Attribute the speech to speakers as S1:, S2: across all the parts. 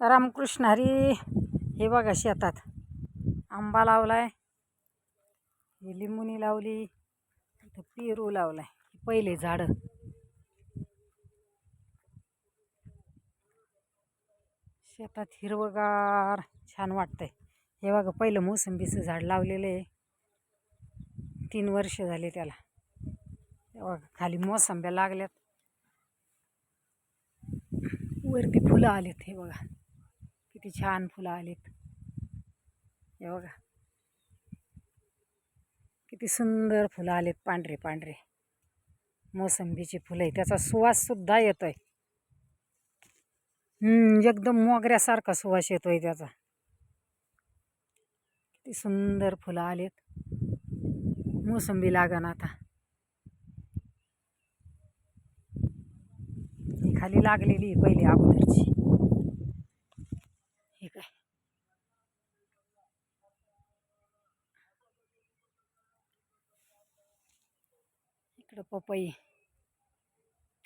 S1: रामकृष्ण हरी हे बघा शेतात. आंबा लावलाय. ही लिंबुनी लावली. इथं पेरू लावलाय. पहिले झाडं. शेतात हिरवगार छान वाटतंय. हे बघा पहिलं मोसंबीचं झाड लावलेलं आहे. तीन वर्ष झाले त्याला. हे बघा खाली मोसंब्या लागल्यात. वरती फुलं आलेत हे बघा. किती छान फुलं आलीत. हे बघा. किती सुंदर फुलं आलेत पांढरे पांढरे. मोसंबीची फुलं आहे त्याचा सुवास सुद्धा येतोय. एकदम मोगऱ्यासारखा सुवास येतोय त्याचा. किती सुंदर फुलं आलेत. मोसंबी लागण आता. ही खाली लागलेली आहे पहिली अगोदरची हे काय इकडं पपई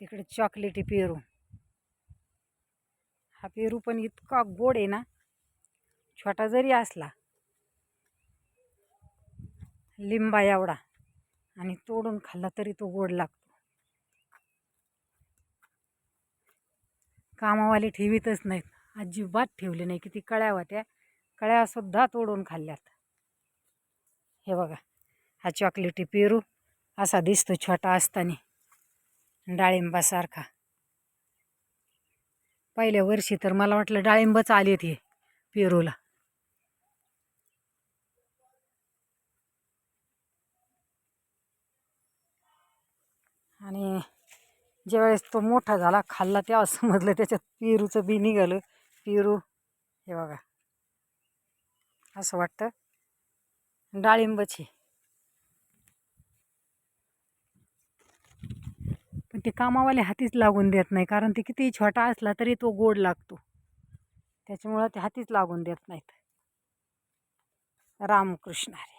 S1: तिकडे चॉकलेटी पेरू. हा पेरू पण इतका गोड आहे ना छोटा जरी असला लिंबा एवढा आणि तोडून खाल्ला तरी तो गोड लागतो. कामावाली ठेवीतच नाहीत. अजिबात ठेवले नाही. किती कळ्या होत्या. कळ्यासुद्धा तोडून खाल्ल्यात. हे बघा हा चॉकलेटी पेरू. असा दिसतो छोटा असताना. डाळिंबासारखा. पहिल्या वर्षी तर मला वाटलं डाळिंबच आलेत हे पेरूला. आणि ज्यावेळेस तो मोठा झाला खाल्ला तेव्हा समजलं त्याच्यात पेरूचं बी निघालं. पेरू हे बघा. असं वाटतं. डाळिंबच आहे पण ते कामावाले हातीच लागून देत नाही कारण ते किती छोटा असला तरी तो गोड लागतो. त्याच्यामुळं ते हातीच लागून देत नाहीत. रामकृष्ण हरी.